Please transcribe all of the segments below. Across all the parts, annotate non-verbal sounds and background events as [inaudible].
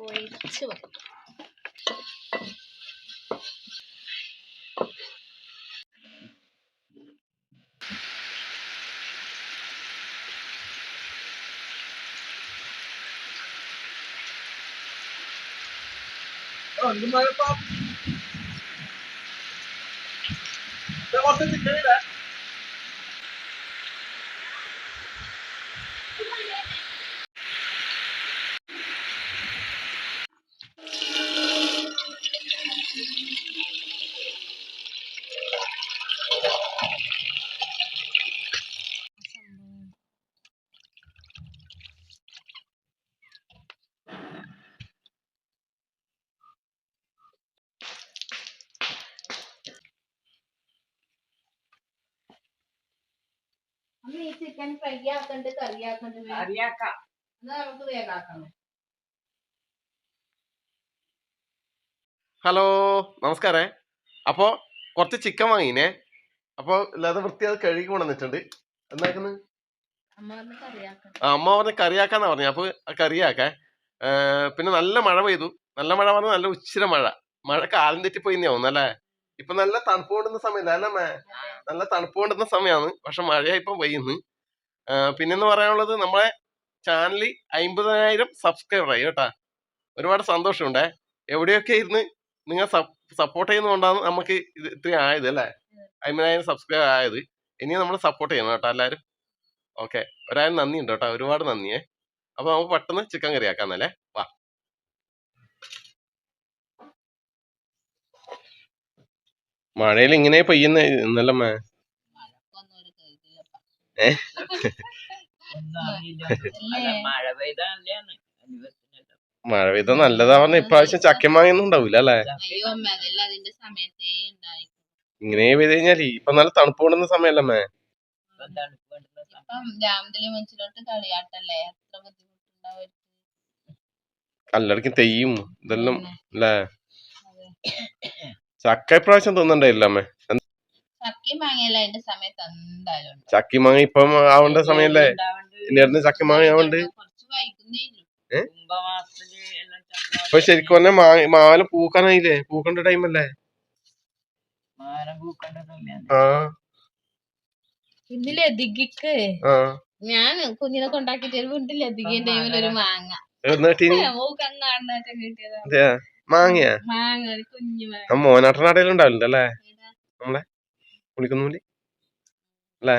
Oh, you might have thought. That wasn't the great chicken fry ആക്കണ്ട് കറി ആക്കണ്ട് അറിയാക്കാം എന്നാ നമുക്ക് വേഗാക്കാം ഹലോ നമസ്കാരേ. അപ്പോൾ കുറച്ച് ചിക്കൻ വാങ്ങിനേ. അപ്പോൾ ഇല്ലാതെ വൃത്തിയാത് കഴുകി കൊണ്ടുവന്നിട്ടുണ്ട്. എന്താക്കുന്ന അമ്മ പറഞ്ഞ ആ അമ്മ പറഞ്ഞ കറിയാക്കാന്നാ പറഞ്ഞു. അപ്പോൾ കറിയാക്കേ പിന്നെ നല്ല മഴ പെയ്തു. നല്ല മഴ പറഞ്ഞാൽ നല്ല ഉച്ചിര മഴ. മഴ കാലം തെറ്റി തെറ്റിപ്പോയി തോന്നുന്നല്ലേ ഇപ്പൊ നല്ല തണുപ്പ് കൊണ്ടുന്ന സമയല്ലേ അല്ലേ നല്ല തണുപ്പ് കൊണ്ടുന്ന സമയമാണ് പക്ഷെ മഴ ഇപ്പൊ പെയ്യുന്നു. പിന്നെന്ന് പറയാനുള്ളത് നമ്മളെ ചാനലിൽ അമ്പതിനായിരം സബ്സ്ക്രൈബർ ആയി കേട്ടാ. ഒരുപാട് സന്തോഷമുണ്ടേ. എവിടെയൊക്കെ ഇരുന്ന് നിങ്ങൾ സപ്പോർട്ട് ചെയ്യുന്നതുകൊണ്ടാണ് നമുക്ക് ഇത് ഇത്രയും ആയത് അല്ലേ? അമ്പതിനായിരം സബ്സ്ക്രൈബർ ആയത്. ഇനി നമ്മൾ സപ്പോർട്ട് ചെയ്യണം കേട്ടോ എല്ലാവരും ഓക്കെ. ഒരായിരം നന്ദിയുണ്ട് കേട്ടോ. ഒരുപാട് നന്ദിയേ. അപ്പൊ നമുക്ക് പെട്ടെന്ന് ചിക്കൻ കറി ആക്കാന്നല്ലേ വാ. മഴയിൽ ഇങ്ങനെ പെയ്യുന്ന ഇന്നലെ മേ ഒന്നും ഒരു കരുതിയില്ലപ്പ. ഏ? ഒന്നും അറിയില്ല അല്ലേ? അല്ല, മഴ പെയ്താ നല്ലതാണ്. അനുഭവത്തിനല്ല. മഴ പെയ്ത നല്ലതാ പറഞ്ഞ ഇപ്രാവശ്യം ചക്കൻ മാങ്ങയൊന്നും ഉണ്ടാവില്ല അല്ലേ? അയ്യോ അമ്മ അതെല്ലാം അതിന്റെ സമയത്തേ ഉണ്ടായി ഇങ്ങനെ പെയ്ത് കഴിഞ്ഞാൽ ഇപ്പൊ നല്ല തണുപ്പ് കൊണ്ടുന്ന സമയല്ലേ മേ കല്ലടക്കും തെയ്യും ഇതെല്ലാം. അല്ലേ. ചക്ക ഇപ്രാവശ്യം തിന്നണ്ടായില്ല അമ്മേ? ചക്കയും മാങ്ങയല്ല അതിന്റെ സമയത്ത് എന്തായാലും ഉണ്ട്. ചക്കി മാങ്ങ ഇപ്പം ആവേണ്ട സമയല്ലേ? ഉണ്ടാവണ്ട്. ഇനി അടുത്ത് ചക്കി മാങ്ങ ആവണ്ട്. കുറച്ച് വൈകുന്നേ ഉള്ളൂ. കുംഭമാസത്തിൽ എല്ലാം ഇപ്പൊ ശരിക്കും പറഞ്ഞാൽ മാ- മാവിൽ പൂക്കാനായില്ലേ? പൂക്കണ്ട ടൈമല്ലേ? മാനം പൂക്കേണ്ട സമയാണ്. ആ. ഇന്ന് ദിഗിക്ക് ആ. ഞാൻ കുഞ്ഞിനെ കൊണ്ടാക്കിട്ട് ടൈമിൽ ഒരു മാങ്ങ. മൂക്കങ്ങാടിനൊക്കെ കിട്ടിയതാ. അതെയാ? മാങ്ങയാ? മാങ്ങ ഒരു കുഞ്ഞു മാങ്ങ. ആ അല്ലേ ഏതാ? കുളിക്കുന്നൂലി അല്ലേ?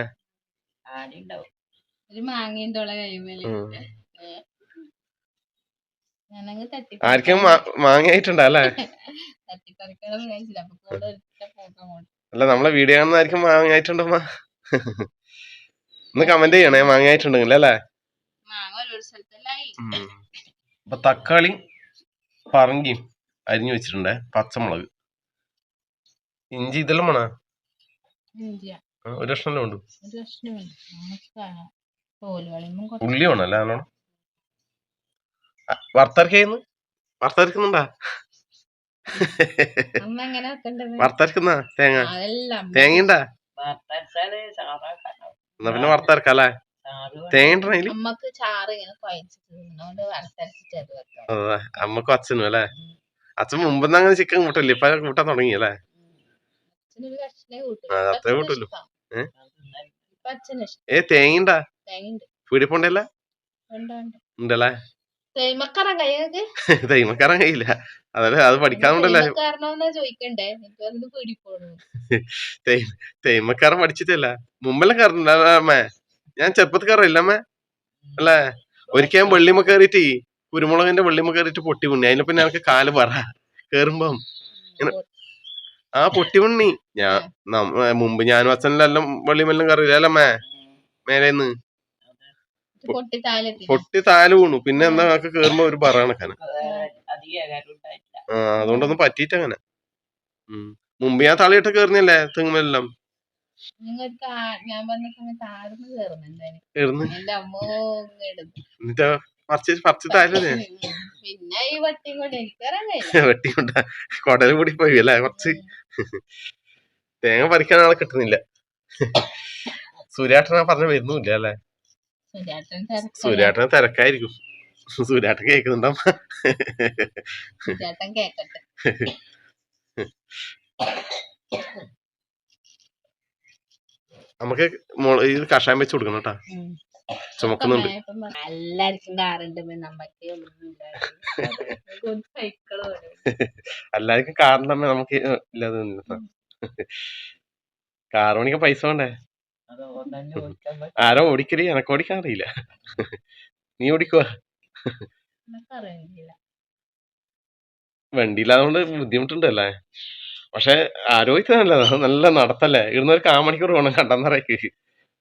ആർക്കും മാ- മാങ്ങയായിട്ടുണ്ടാ അല്ലേ? [laughs] നമ്മളെ വീഡിയോ കാണുന്ന ആർക്കും മാങ്ങയായിട്ടുണ്ടോ ഒന്ന് കമന്റ് ചെയ്യണേ മാങ്ങയായിട്ടുണ്ടെങ്കിൽ അല്ലേ. അപ്പൊ തക്കാളി പറങ്കിയും അരിഞ്ഞു വെച്ചിട്ടുണ്ടേ പച്ചമുളക്. ഇഞ്ചി ഇതെല്ലാം വേണോ? ഒരു കഷ്ണം ഉണ്ട് ഒരു വേണം അല്ലേ നല്ലോണം? വർത്തരക്കുന്നു വർത്തരക്കുന്നുണ്ടാ അമ്മ എങ്ങനെ വെക്കണ്ടത് വറുത്തരക്കുന്ന തേങ്ങ? അതെല്ലാം തേങ്ങയുണ്ടാ? എന്നാ പിന്നെ വർത്തരക്കല്ലേ. തേങ്ങ അമ്മക്കും അച്ഛനും അല്ലേ? അച്ഛൻ മുമ്പ് അങ്ങനെ ചിക്കൻ കൂട്ടല്ലേ ഇപ്പൊ കൂട്ടാൻ തുടങ്ങി അല്ലേ അച്ഛനൊരു കഷ്ണേ കൂട്ടു ആ, അത്രേ കൂട്ടുള്ളൂ. ഏ? പീടിപ്പോണ്ടല്ല ഉണ്ട് ഉണ്ട്. ഉണ്ടല്ലേ? തേമക്കറ കയ്യൊക്കെ തൈമക്കാരൻ കഴിയില്ല അതല്ലേ അത് പഠിക്കാറുണ്ടല്ലേ ചോദിക്കണ്ടേ? തേമക്കാരൻ പഠിച്ചിട്ടല്ല. മുമ്പെല്ലാം കയറുന്നുണ്ടല്ലേ അമ്മേ? ഞാൻ ചെറുപ്പത്തിൽ കയറില്ല അമ്മേ. അല്ലേ? ഒരിക്കൽ ഞാൻ വെള്ളിമ കയറിയിട്ട് കുരുമുളകിന്റെ വെള്ളിമ കയറിയിട്ട് പൊട്ടി പുണ്ണി അതിന് പിന്നെ എനിക്ക് കാൽ പറ. കേറുമ്പം. ആ പൊട്ടി പുണ്ണി ഞാൻ മുമ്പ് ഞാൻ അച്ഛനെല്ലാം വെള്ളിമെല്ലാം കറിയില്ല മേ? മേലേന്ന്. പൊട്ടി താൽ വീണു. പിന്നെ എന്താ ഒക്കെ കേറുമ്പോ ഒരു പറ കണക്കാണ് വേറെ അധികം കാര്യം ഉണ്ടായിട്ടില്ല. ആ അതുകൊണ്ടൊന്നും പറ്റിയിട്ട് അങ്ങനെ. മുമ്പ് ഞാൻ തളിയിട്ട് കേറുന്നില്ലേ തെങ്ങുമെല്ലാം? എന്നിട്ട് വെട്ടിക്കൊണ്ട കൊടൽ കൂടി പോയി അല്ലേ? കുറച്ച് തേങ്ങ പറിക്കാൻ ആളെ കിട്ടുന്നില്ല. സൂര്യാട്ടന പറഞ്ഞ വരുന്നില്ല അല്ലേ? സുരേട്ടൻ തിരക്കായിരിക്കും. സൂര്യാട്ടൻ കേക്കട്ടെ. നമുക്ക് ഇത് കഷായം വെച്ച് കൊടുക്കണം കേട്ടാ. ചുമക്കുന്നുണ്ട്. എല്ലാവർക്കും കാറുണ്ട് എല്ലാവർക്കും നമുക്ക് ഇല്ലാതെ കാർ പൈസ വേണ്ടേ? ആരോ ഓടിക്കൽ എനക്ക് ഓടിക്കാൻ അറിയില്ല. നീ ഓടിക്കുവാ? വണ്ടിയില്ലാതുകൊണ്ട് ബുദ്ധിമുട്ടുണ്ടല്ലേ? പക്ഷെ ആരോഗ്യത്തിനല്ല നല്ല നടത്തല്ലേ? ഇവിടുന്ന് ഒരു കാമണിക്കൂർ വേണം കണ്ടെന്നറയ്ക്ക്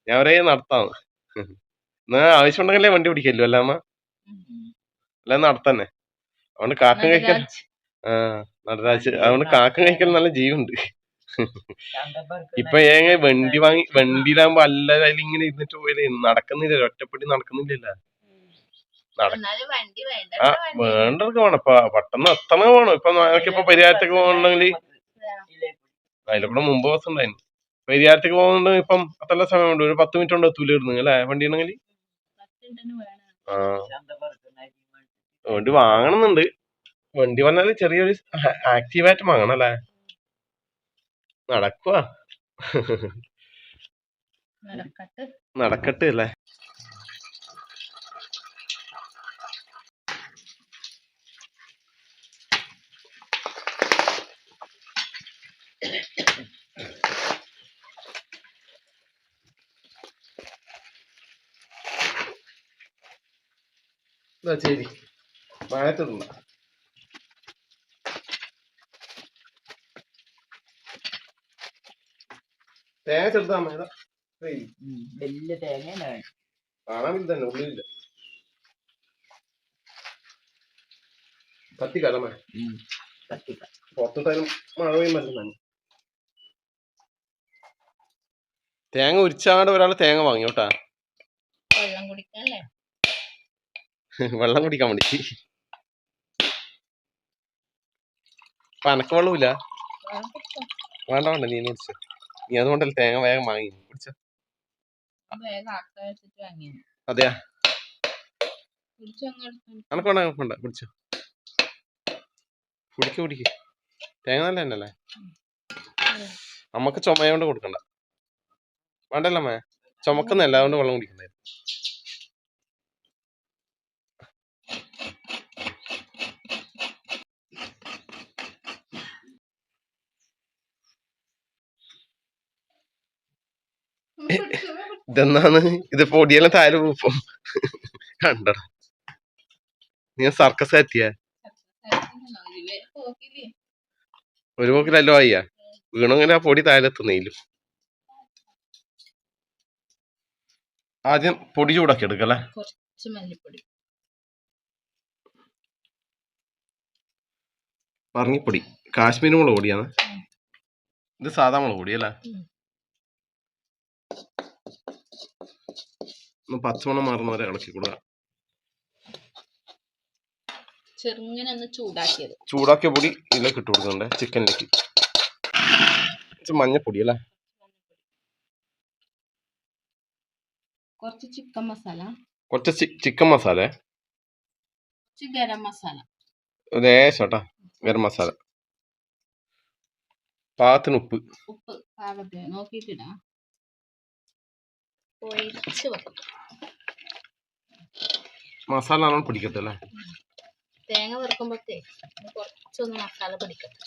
ഞാൻ ഒരേ നടത്താം. ആവശ്യമുണ്ടെങ്കിലേ വണ്ടി പിടിക്കല്ലോ അല്ല അമ്മ? അല്ല നടത്തന്നെ. അതുകൊണ്ട് കാക്കം കഴിക്കൽ ആ നടരാജ്. അതുകൊണ്ട് കാക്ക കഴിക്കൽ നല്ല ജീവുണ്ട്. ഇപ്പൊ ഏങ്ങ വണ്ടി വാങ്ങി വണ്ടിയിലാകുമ്പോ എല്ലാരും ഇങ്ങനെ ഇരുന്നിട്ട് പോയാലേ നടക്കുന്നില്ല ഒറ്റപ്പെട്ടി നടക്കുന്നില്ല നട വണ്ടി വേണ്ട ആ വേണ്ടവർക്ക് വേണം. ഇപ്പൊ പെട്ടെന്ന് എത്തണ വേണം. ഇപ്പൊ നമുക്കിപ്പോ പരിഹാരത്തേക്ക് പോകണമെങ്കിൽ അതിലെ കൂടെ മുമ്പ് ബസ് ഉണ്ടായിരുന്നു പരിഹാരത്തേക്ക് പോകുന്നുണ്ടെങ്കിൽ ഇപ്പം അത്ര സമയം ഉണ്ട് ഒരു പത്ത് മിനിറ്റ് കൊണ്ട് എത്തൂല അല്ലെ അല്ലേ വണ്ടി ഉണ്ടെങ്കിൽ വണ്ടി വാങ്ങണമെന്നുണ്ട് വണ്ടി പറഞ്ഞാൽ ചെറിയൊരു ആക്റ്റീവായിട്ട് വാങ്ങണം അല്ലേ നടക്കുവാ. നടക്കട്ടെ. നടക്കട്ടെ അല്ലേ ശരി മഴത്തിടണ്ട തേങ്ങ ചെറുതാ വലിയ തേങ്ങ കാണാൻ തന്നെ ഉള്ളിലില്ല. മഴ തേങ്ങ ഉരിച്ചാണ്ട് ഒരാൾ തേങ്ങ വാങ്ങിയോട്ടാ വെള്ളം കുടിക്കല്ലേ? [laughs] വെള്ളം കുടിക്കാൻ വേണ്ടി. അനക്ക് വെള്ളമില്ല? വേണ്ട വേണ്ട. നീ കുടിച്ച നീ അതുകൊണ്ടല്ലേ തേങ്ങ വേഗം വാങ്ങി. കുടിച്ച. അതെയാ? കുടിച്ചു. കുടിക്ക് കുടിക്ക്. തേങ്ങ നല്ല തന്നെയല്ലേ നമ്മക്ക് ചുമയോണ്ട് കൊടുക്കണ്ട. വേണ്ടല്ലോ ചുമക്കുന്ന ചുമക്കുന്നല്ല അതുകൊണ്ട് വെള്ളം കുടിക്കണ്ടേ. ഇതെന്നാണ് ഇത് പൊടിയെല്ലാം താഴെ പൂപ്പം. കണ്ടടാ. നീ സർക്കസ് പോക്കില്ലേ ഒരു പോക്കിലല്ലോ അയ്യ വീണെങ്കിൽ ആ പൊടി താഴെ എത്തുന്നേലും. ആദ്യം പൊടി ചൂടാക്കി എടുക്കല്ലേ? പറങ്ങിപ്പൊടി കാശ്മീരി മുളക് പൊടിയാണ്. ഇത് സാധാ മുളക് പൊടി അല്ലേ ഒന്ന് മാറുന്ന വരെ ഇളക്കി കൊടുക്കുക ചെറുങ്ങനെ ഒന്ന് ചൂടാക്കിയത്. ചൂടാക്കിയ പൊടി ഇതിലേക്ക് ഇട്ട് കൊടുക്കണ്ടേ ചിക്കനിലേക്ക്. മഞ്ഞപ്പൊടി അല്ലേ? കുറച്ച് ചിക്കൻ മസാല. കുറച്ച് ചിക്കൻ മസാല. ഗരം മസാല. ലേശോട്ടാ ഗരം മസാല. പാകത്തിന് ഉപ്പ്. ഉപ്പ് പാകത്തിന് നോക്കിയിട്ടിടാം ഒഴിച്ച് വെക്കും. മസാല നല്ലോണം പിടിക്കട്ടെ അല്ലേ തേങ്ങ വറുക്കുമ്പോഴത്തേ കുറച്ചൊന്ന് മസാല പിടിക്കട്ടെ.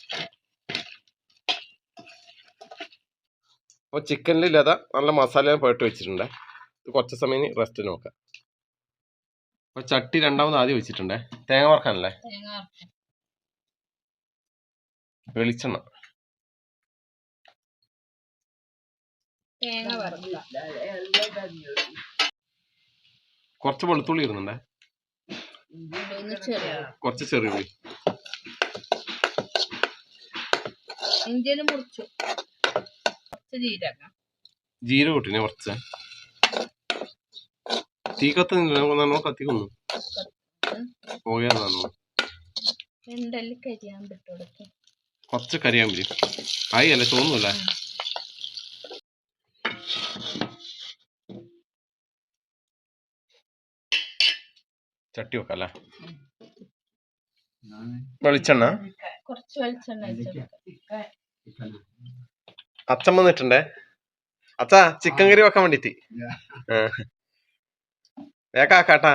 അപ്പൊ ചിക്കനിൽ ഇല്ലാതെ നല്ല മസാല പോയിട്ട് വെച്ചിട്ടുണ്ട്. കുറച്ച് സമയം റെസ്റ്റ് നോക്കാം അപ്പോൾ ചട്ടി രണ്ടാമത് ആദ്യം വെച്ചിട്ടുണ്ട്? തേങ്ങ വറക്കാനല്ലേ? വെളിച്ചെണ്ണ. തേങ്ങ വറുക്കുക. കുറച്ച് വെളുത്തുള്ളി ഇടുന്നുണ്ടേ? കുറച്ച് ചെറിയ ഉള്ളി. ഇഞ്ചിന് മുറിച്ചു. കുറച്ച് ജീരക. ജീരക ഇട്ടിനെ കുറച്ച്. തീ കത്തുന്നില്ല കത്തിക്കുന്നു കരിയാൻ വിട്ടുകൊടുക്കും കുറച്ച് കരിയാൻ ആയി അല്ലേ? തോന്നുന്നില്ല ചട്ടി വെക്കാം അല്ലേ വെളിച്ചെണ്ണ? കുറച്ച് വെളിച്ചെണ്ണ അച്ഛൻ വന്നിട്ടുണ്ടേ. അച്ഛാ ചിക്കൻ കറി വെക്കാൻ വേണ്ടിട്ട്. വേക്കാക്കാട്ടാ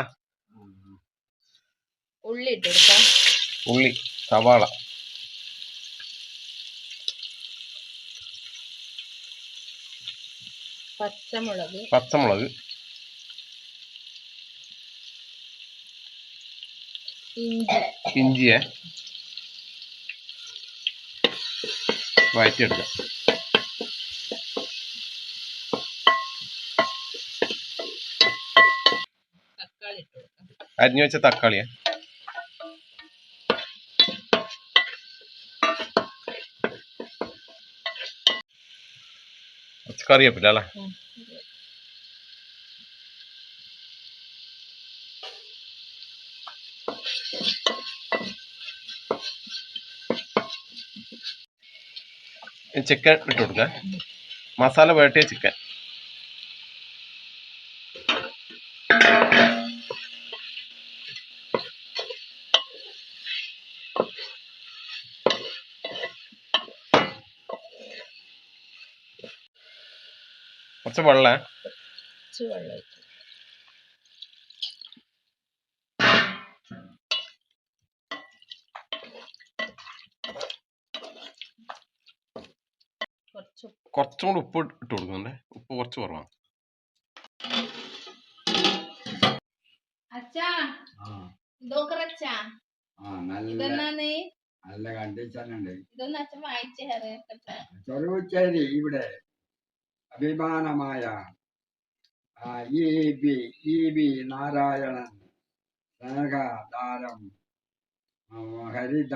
ഉള്ളി ഉള്ളി സവാള. പച്ചമുളക്. പച്ചമുളക്. ഇഞ്ചിയെ വഴറ്റിയെടുക്കാം. അരിഞ്ഞു വെച്ച തക്കാളിയെ കുറച്ച് കറിവേപ്പില അല്ലേ? ചിക്കൻ ഇട്ട് കൊടുക്ക. മസാല പുരട്ടിയ ചിക്കൻ കുറച്ച് വെള്ളം കുറച്ച് വെള്ളം കുറച്ച് കൂടി ഉപ്പ് ഇട്ട് കൊടുക്കുന്നുണ്ട്? ഉപ്പ് കുറച്ച് കുറവാണ് നല്ല ചെറുച്ചേരി ഇവിടെ അഭിമാനമായ E B E B Narayanan സ്നേഹദാരം ഹരിത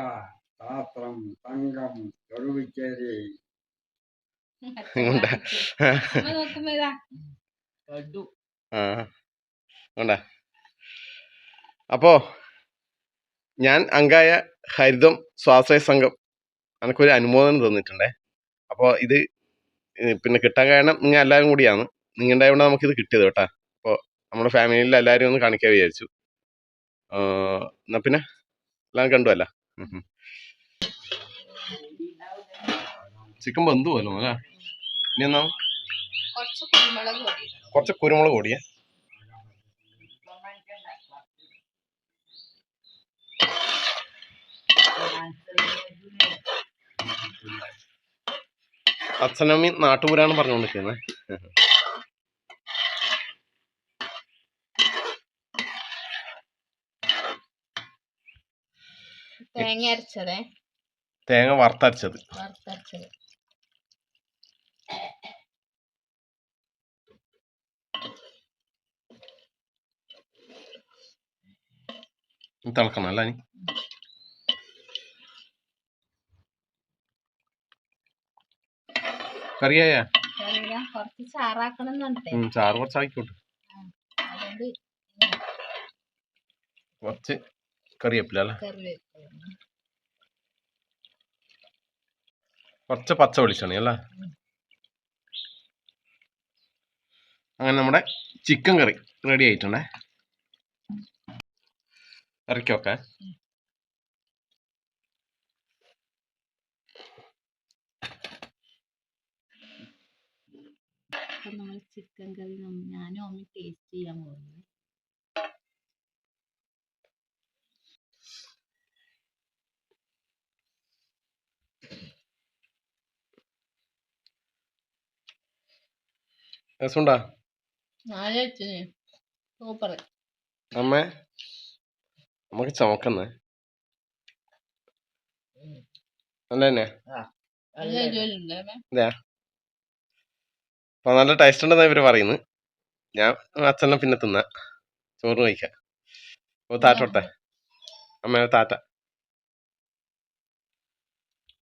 ശാസ്ത്രം സംഘം ചെറുവിച്ചേരി ഉണ്ട്. ഇതാ. കണ്ടു. അപ്പോ ഞാൻ അങ്കായ ഹരിതം സ്വാശ്രയ സംഘം എനിക്കൊരു അനുമോദനം തന്നിട്ടുണ്ടേ. അപ്പോൾ ഇത് പിന്നെ കിട്ടാൻ കാരണം നിങ്ങൾ എല്ലാവരും കൂടിയാണ്. നിങ്ങളുടെ കൊണ്ട് നമുക്കിത് കിട്ടിയത് കേട്ടാ. അപ്പോൾ നമ്മുടെ ഫാമിലിയിൽ എല്ലാവരും ഒന്ന് കാണിക്കാൻ വിചാരിച്ചു. എന്നാ പിന്നെ? എല്ലാം കണ്ടുവല്ല ചിക്കൻ ബന്ധു പോലും അല്ലേ? ഇനി എന്നാ കുറച്ച് കുരുമുളക് പൊടി. കുറച്ച് കുരുമുളക് പൊടിയേ. അച്ഛനമ്മി നാട്ടുപുരാണ് പറഞ്ഞുകൊണ്ടിരിക്കുന്നത് തേങ്ങ അരച്ചതേ? തേങ്ങ വറുത്തരച്ചത്. വറുത്തരച്ചത്. തിളക്കണം അല്ല ഇനി കറിയായ ചാറ് കുറച്ച് ആയിക്കോട്ടെ കുറച്ച് കറിവേപ്പില അല്ലേ? കുറച്ച് പച്ച വെളിച്ചെണ്ണ അല്ലേ? അങ്ങനെ നമ്മുടെ ചിക്കൻ കറി റെഡി ആയിട്ടുണ്ടേ. ഇറക്കിയൊക്കെ അപ്പൊ നമ്മൾ ചിക്കൻ കറി ഞാനും അമ്മ ടേസ്റ്റ് ചെയ്യാൻ പോകുന്നത് രസമുണ്ടാ? സൂപ്പർ അമ്മ? നമുക്ക് ചുമക്കുന്നേ അല്ല തന്നെ നല്ല. അപ്പൊ നല്ല ടേസ്റ്റ് ഉണ്ടെന്നാ ഇവർ പറയുന്നു ഞാൻ അച്ഛനെ പിന്നെ തിന്നാ. ചോറ് കഴിക്കാം. ഓ താറ്റോട്ടെ അമ്മ താറ്റ.